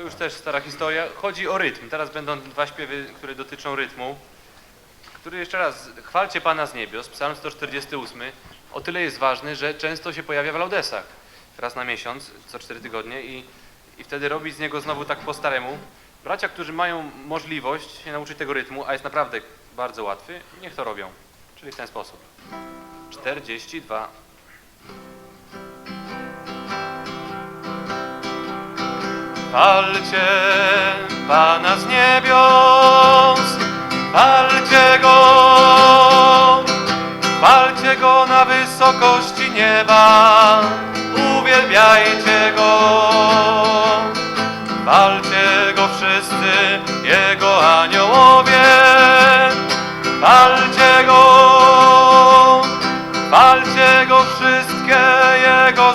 to już też stara historia. Chodzi o rytm. Teraz będą dwa śpiewy, które dotyczą rytmu. Który jeszcze raz, chwalcie Pana z niebios, psalm 148, o tyle jest ważny, że często się pojawia w laudesach. Raz na miesiąc, co cztery tygodnie i, i wtedy robić z niego znowu tak po staremu. Bracia, którzy mają możliwość się nauczyć tego rytmu, a jest naprawdę bardzo łatwy, niech to robią. Czyli w ten sposób. 42. Chwalcie Pana z niebios, chwalcie Go, chwalcie Go na wysokości nieba, uwielbiajcie Go. Chwalcie Go wszyscy, Jego aniołowie, chwalcie Go, chwalcie Go wszystkie Jego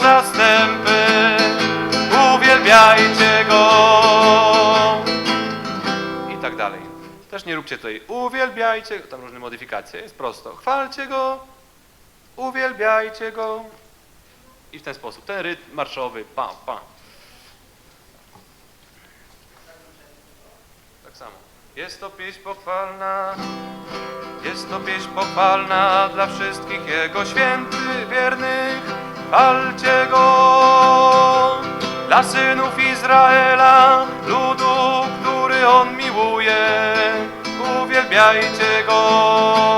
tak dalej. Też nie róbcie tutaj uwielbiajcie, tam różne modyfikacje, jest prosto. Chwalcie Go, uwielbiajcie Go. I w ten sposób, ten rytm marszowy, pam, pam. Tak samo. Jest to pieśń pochwalna, jest to pieśń pochwalna dla wszystkich Jego świętych, wiernych. Chwalcie Go dla synów Izraela, ludu, On miłuje. Uwielbiajcie Go.